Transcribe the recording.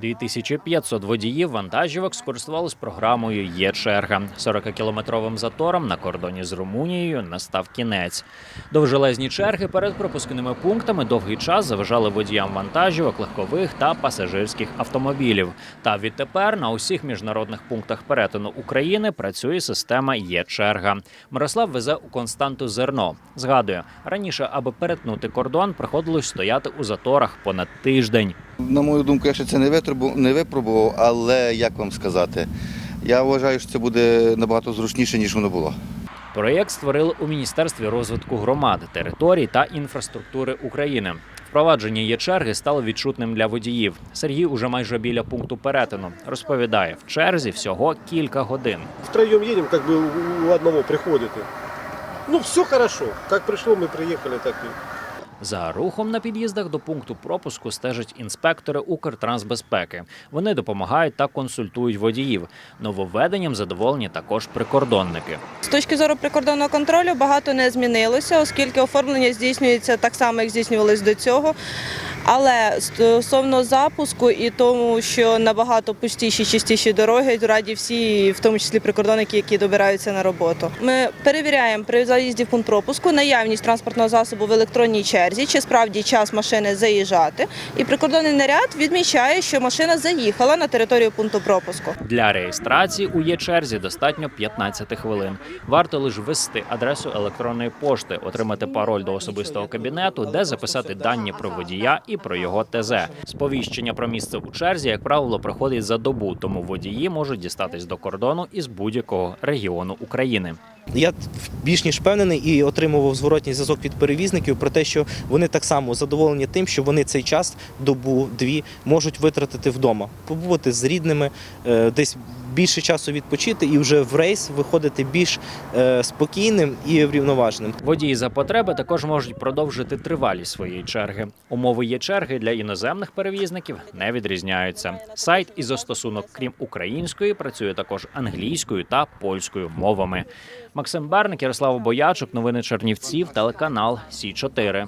2500 водіїв вантажівок скористувались програмою Є черга. 40-кілометровим затором на кордоні з Румунією настав кінець. Довжелезні черги перед пропускними пунктами довгий час заважали водіям вантажівок, легкових та пасажирських автомобілів. Та відтепер на усіх міжнародних пунктах перетину України працює система Є черга. Мирослав везе у константу зерно. Згадує, раніше, аби перетнути кордон, приходилось стояти у заторах понад тиждень. На мою думку, я ще це не випробував, але як вам сказати, я вважаю, що це буде набагато зручніше, ніж воно було. Проєкт створили у Міністерстві розвитку громад, територій та інфраструктури України. Впровадження є черги стало відчутним для водіїв. Сергій уже майже біля пункту перетину. Розповідає, в черзі всього кілька годин. Втроем едем, как бы у одного приходит. Ну, все хорошо. Как пришло, мы приехали, так и... За рухом на під'їздах до пункту пропуску стежать інспектори Укртрансбезпеки. Вони допомагають та консультують водіїв. Нововведенням задоволені також прикордонники. З точки зору прикордонного контролю багато не змінилося, оскільки оформлення здійснюється так само, як здійснювалось до цього. Але стосовно запуску і тому, що набагато пустіші, чистіші дороги, раді всі, в тому числі прикордонники, які добираються на роботу. Ми перевіряємо при заїзді в пункт пропуску наявність транспортного засобу в електронній черзі, чи справді час машини заїжджати. І прикордонний наряд відмічає, що машина заїхала на територію пункту пропуску. Для реєстрації у є-черзі достатньо 15 хвилин. Варто лише ввести адресу електронної пошти, отримати пароль до особистого кабінету, де записати дані про водія і про його ТЗ. Сповіщення про місце у черзі, як правило, приходить за добу, тому водії можуть дістатись до кордону із будь-якого регіону України. Я більш ніж впевнений і отримував зворотній зв'язок від перевізників про те, що вони так само задоволені тим, що вони цей час, добу, дві, можуть витратити вдома, побути з рідними, е, десь більше часу відпочити і вже в рейс виходити більш е, спокійним і врівноваженим. Водії за потреби також можуть продовжити тривалість своєї черги. Умови є черги для іноземних перевізників не відрізняються. Сайт і застосунок, крім української, працює також англійською та польською мовами. Максим Берник, Ярослав Боячук, новини Чернівців, телеканал Сі 4